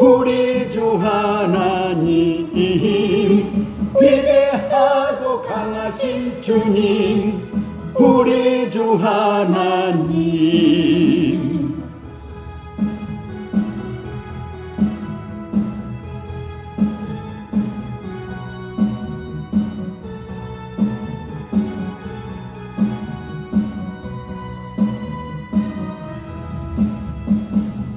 우리 주 하나님 위대하고 강하신 주님 우리 주 하나님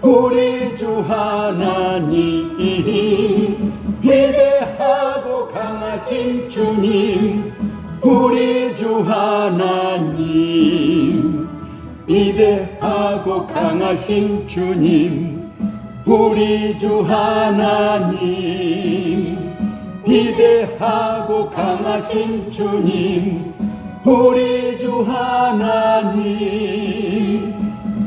우리 주 하나님 위대하고 강하신 주님 우리 주 하나님 위대하고 강하신 주님 우리 주 하나님 위대하고 강하신 주님 우리 주 하나님